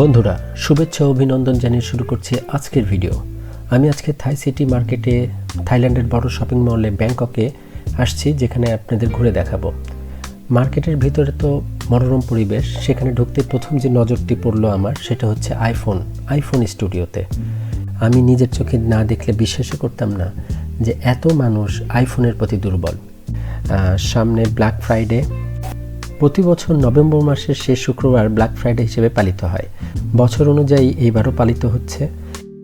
বন্ধুরা, শুভেচ্ছা অভিনন্দন জানিয়ে শুরু করছি আজকের ভিডিও। আমি আজকে থাই সিটি মার্কেটে, থাইল্যান্ডের বড় শপিং মলে ব্যাংককে আসছি, যেখানে আপনাদের ঘুরে দেখাবো। মার্কেটের ভিতরে তো মনোরম পরিবেশ, সেখানে ঢুকতে প্রথম যে নজরটি পড়ল আমার, সেটা হচ্ছে আইফোন আইফোন স্টুডিওতে। আমি নিজের চোখে না দেখলে বিশ্বাসই করতাম না যে এত মানুষ আইফোনের প্রতি দুর্বল। সামনে ব্ল্যাক ফ্রাইডে প্রতি বছর নভেম্বর মাসের শেষ শুক্রবার ব্ল্যাক ফ্রাইডে হিসেবে পালিত হয়। বছর অনুযায়ী এইবারও পালিত হচ্ছে।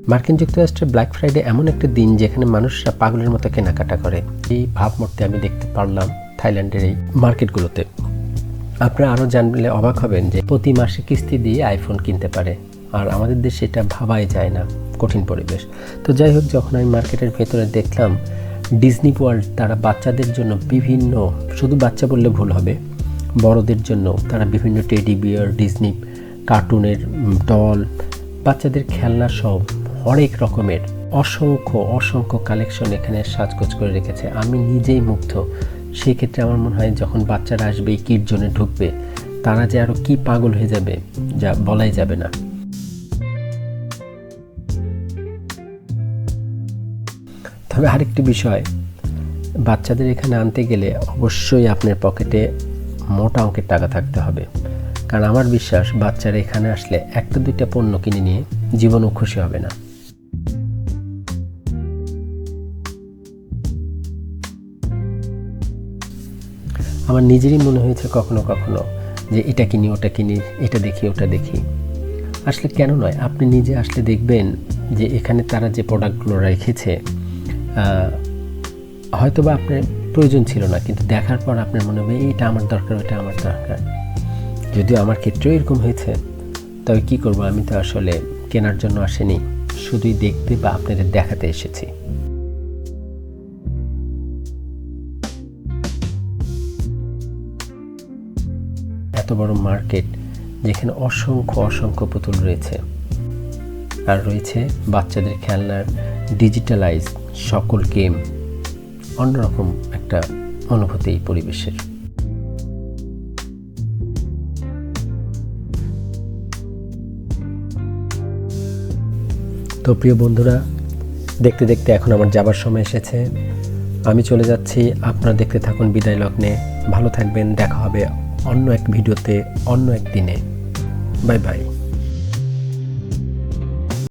মার্কিন যুক্তরাষ্ট্রের ব্ল্যাক ফ্রাইডে এমন একটা দিন যেখানে মানুষরা পাগলের মতো কেনাকাটা করে। এই ভাবমূর্তি আমি দেখতে পারলাম থাইল্যান্ডের এই মার্কেটগুলোতে। আপনারা আরও জানলে অবাক হবেন যে প্রতি মাসে কিস্তি দিয়ে আইফোন কিনতে পারে। আর আমাদের দেশে এটা ভাবাই যায় না। কঠিন পরিবেশ। তো যাই হোক, যখন আমি মার্কেটের ভেতরে দেখলাম ডিজনি ওয়ার্ল্ড তারা বাচ্চাদের জন্য বিভিন্ন, শুধু বাচ্চা বললে ভুল হবে বড়দের জন্য। তারা বিভিন্ন টেডি বিয়ার ডিজনি কার্টুনের ডল বাচ্চাদের খেলনা সব হরেক রকমের। অসংখ্য অসংখ্য কালেকশন এখানে সাজগোজ করে রেখেছে। আমি নিজেই মুগ্ধ। সেক্ষেত্রে আমার মনে হয় যখন বাচ্চারা আসবে, এই কিট ঢুকবে, তারা যে আরও কি পাগল হয়ে যাবে, যা বলাই যাবে না। তবে আরেকটি বিষয়, বাচ্চাদের এখানে আনতে গেলে অবশ্যই আপনার পকেটে মোটা অঙ্কের টাকা থাকতে হবে। কারণ আমার বিশ্বাস, বাচ্চারা এখানে আসলে একটা দুইটা পণ্য কিনে নিয়ে জীবনও খুশি হবে না। আমার নিজেরই মনে হয়েছে কখনো কখনো যে এটা কিনি, ওটা কিনি, এটা দেখি, ওটা দেখি। আসলে কেন নয়, আপনি নিজে আসলে দেখবেন যে এখানে তারা যে প্রোডাক্টগুলো রেখেছে হয়তোবা আপনার প্রয়োজন ছিল না, কিন্তু দেখার পর আপনার মনে হবে, এইটা আমার দরকার ওটা আমার দরকার। যদিও আমার ক্ষেত্রেও এরকম হয়েছে, তবে কি করব, আমি তো আসলে কেনার জন্য আসেনি, শুধুই দেখতে বা আপনাদের দেখাতে এসেছি। এত বড় মার্কেট, যেখানে অসংখ্য অসংখ্য পুতুল রয়েছে। আর রয়েছে বাচ্চাদের খেলনার ডিজিটালাইজ সকল গেম। অন্যরকম একটা অনুভূতি এই পরিবেশের। তো প্রিয় বন্ধুরা, দেখতে দেখতে এখন আমার যাবার সময় এসেছে। আমি চলে যাচ্ছি, আপনারা দেখতে থাকুন বিদায় লগ্নে। ভালো থাকবেন, দেখা হবে অন্য এক ভিডিওতে, অন্য এক দিনে। Bye bye.